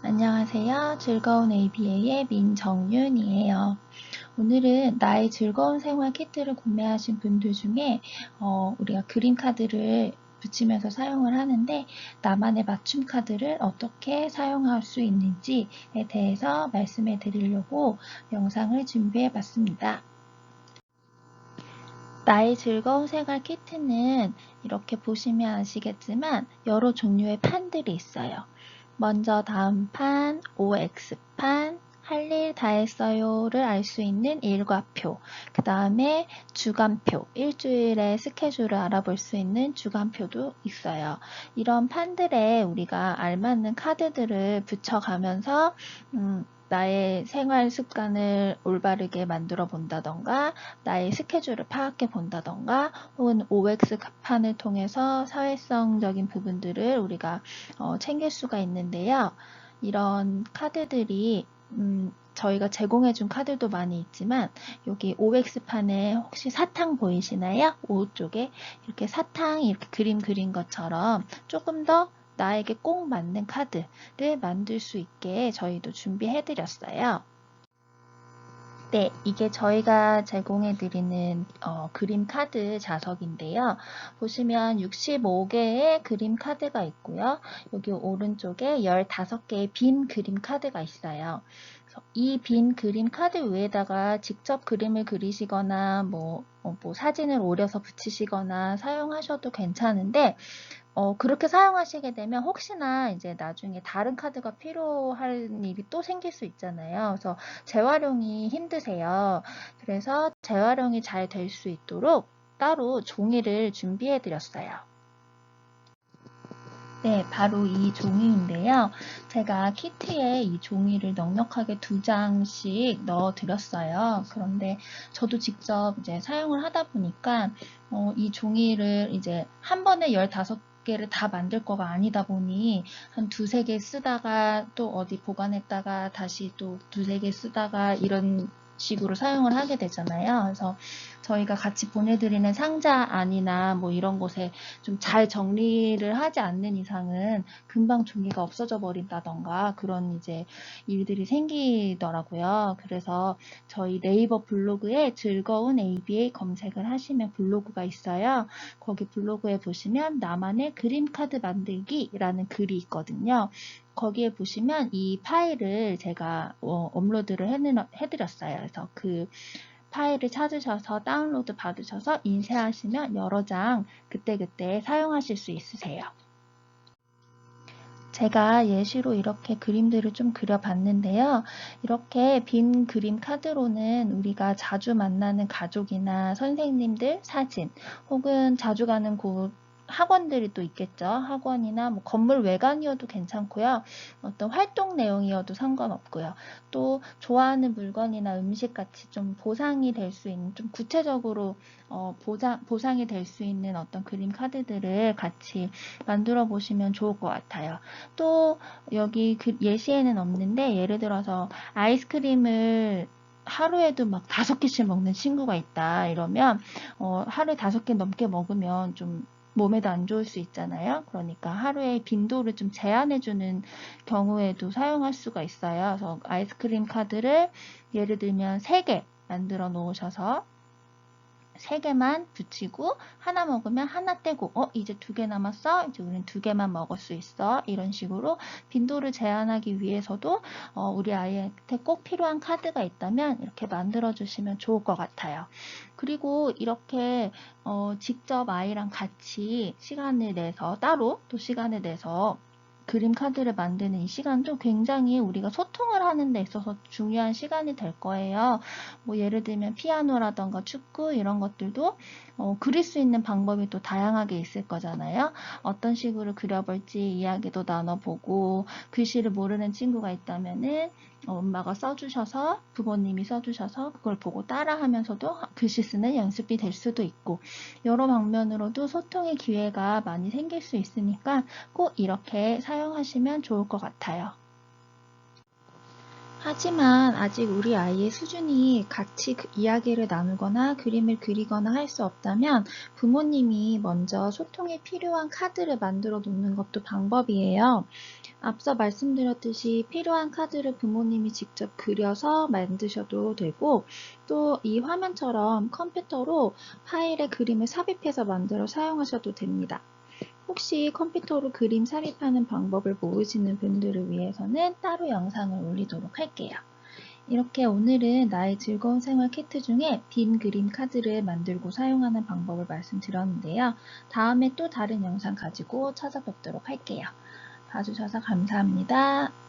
안녕하세요. 즐거운 ABA의 민정윤이에요. 오늘은 나의 즐거운 생활 키트를 구매하신 분들 중에 어, 우리가 그림 카드를 붙이면서 사용을 하는데 나만의 맞춤 카드를 어떻게 사용할 수 있는지에 대해서 말씀해 드리려고 영상을 준비해 봤습니다. 나의 즐거운 생활 키트는 이렇게 보시면 아시겠지만 여러 종류의 판들이 있어요. 먼저 다음 판, OX판, 할 일 다 했어요를 알 수 있는 일과표, 그 다음에 주간표, 일주일의 스케줄을 알아볼 수 있는 주간표도 있어요. 이런 판들에 우리가 알맞는 카드들을 붙여가면서 음, 나의 생활 습관을 올바르게 만들어 본다던가 나의 스케줄을 파악해 본다던가 혹은 OX판을 통해서 사회성적인 부분들을 우리가 어, 챙길 수가 있는데요. 이런 카드들이 음, 저희가 제공해준 카드도 많이 있지만 여기 OX판에 혹시 사탕 보이시나요? 오쪽에 이렇게 사탕 이렇게 그림 그린 것처럼 조금 더 나에게 꼭 맞는 카드를 만들 수 있게 저희도 준비해 드렸어요. 네, 이게 저희가 제공해 드리는 어, 그림 카드 자석인데요. 보시면 65개의 그림 카드가 있고요. 여기 오른쪽에 15개의 빈 그림 카드가 있어요. 이 빈 그림 카드 위에다가 직접 그림을 그리시거나 뭐, 어, 뭐 사진을 오려서 붙이시거나 사용하셔도 괜찮은데 어, 그렇게 사용하시게 되면 혹시나 이제 나중에 다른 카드가 필요할 일이 또 생길 수 있잖아요. 그래서 재활용이 힘드세요. 그래서 재활용이 잘 될 수 있도록 따로 종이를 준비해 드렸어요. 네, 바로 이 종이인데요. 제가 키트에 이 종이를 넉넉하게 두 장씩 넣어 드렸어요. 그런데 저도 직접 이제 사용을 하다 보니까 어, 이 종이를 이제 한 번에 15 개를 다 만들 거가 아니다 보니 한 두세 개 쓰다가 또 어디 보관했다가 다시 또 두세 개 쓰다가 이런 식으로 사용을 하게 되잖아요. 그래서 저희가 같이 보내드리는 상자 안이나 뭐 이런 곳에 좀 잘 정리를 하지 않는 이상은 금방 종이가 없어져 버린다던가 그런 이제 일들이 생기더라고요. 그래서 저희 네이버 블로그에 즐거운 ABA 검색을 하시면 블로그가 있어요. 거기 블로그에 보시면 나만의 그림 카드 만들기라는 글이 있거든요. 거기에 보시면 이 파일을 제가 어, 업로드를 해드렸어요. 그래서 그 파일을 찾으셔서 다운로드 받으셔서 인쇄하시면 여러 장 그때그때 사용하실 수 있으세요. 제가 예시로 이렇게 그림들을 좀 그려봤는데요. 이렇게 빈 그림 카드로는 우리가 자주 만나는 가족이나 선생님들 사진 혹은 자주 가는 곳 학원들이 또 있겠죠. 학원이나 뭐 건물 외관이어도 괜찮고요. 어떤 활동 내용이어도 상관없고요. 또 좋아하는 물건이나 음식 같이 좀 보상이 될 수 있는 좀 구체적으로 어, 보상, 보상이 될 수 있는 어떤 그림 카드들을 같이 만들어 보시면 좋을 것 같아요. 또 여기 그 예시에는 없는데 예를 들어서 아이스크림을 하루에도 막 다섯 개씩 먹는 친구가 있다 이러면 어, 하루에 다섯 개 넘게 먹으면 좀 몸에도 안 좋을 수 있잖아요. 그러니까 하루에 빈도를 좀 제한해주는 경우에도 사용할 수가 있어요. 그래서 아이스크림 카드를 예를 들면 3개 만들어 놓으셔서 3개만 붙이고 하나 먹으면 하나 떼고 어 이제 두 개 남았어? 이제 우리는 두 개만 먹을 수 있어? 이런 식으로 빈도를 제한하기 위해서도 어, 우리 아이한테 꼭 필요한 카드가 있다면 이렇게 만들어 주시면 좋을 것 같아요. 그리고 이렇게 어, 직접 아이랑 같이 시간을 내서 따로 또 시간을 내서 그림 카드를 만드는 이 시간도 굉장히 우리가 소통을 하는 데 있어서 중요한 시간이 될 거예요. 뭐 예를 들면 피아노라던가 축구 이런 것들도 어, 그릴 수 있는 방법이 또 다양하게 있을 거잖아요. 어떤 식으로 그려볼지 이야기도 나눠보고 글씨를 모르는 친구가 있다면은 어, 엄마가 써주셔서 부모님이 써주셔서 그걸 보고 따라하면서도 글씨 쓰는 연습이 될 수도 있고 여러 방면으로도 소통의 기회가 많이 생길 수 있으니까 꼭 이렇게 사용 하시면 좋을 것 같아요. 하지만 아직 우리 아이의 수준이 같이 그 이야기를 나누거나 그림을 그리거나 할 수 없다면 부모님이 먼저 소통에 필요한 카드를 만들어 놓는 것도 방법이에요. 앞서 말씀드렸듯이 필요한 카드를 부모님이 직접 그려서 만드셔도 되고 또 이 화면처럼 컴퓨터로 파일에 그림을 삽입해서 만들어 사용하셔도 됩니다. 혹시 컴퓨터로 그림 삽입하는 방법을 모르시는 분들을 위해서는 따로 영상을 올리도록 할게요. 이렇게 오늘은 나의 즐거운 생활 키트 중에 빈 그림 카드를 만들고 사용하는 방법을 말씀드렸는데요. 다음에 또 다른 영상 가지고 찾아뵙도록 할게요. 봐주셔서 감사합니다.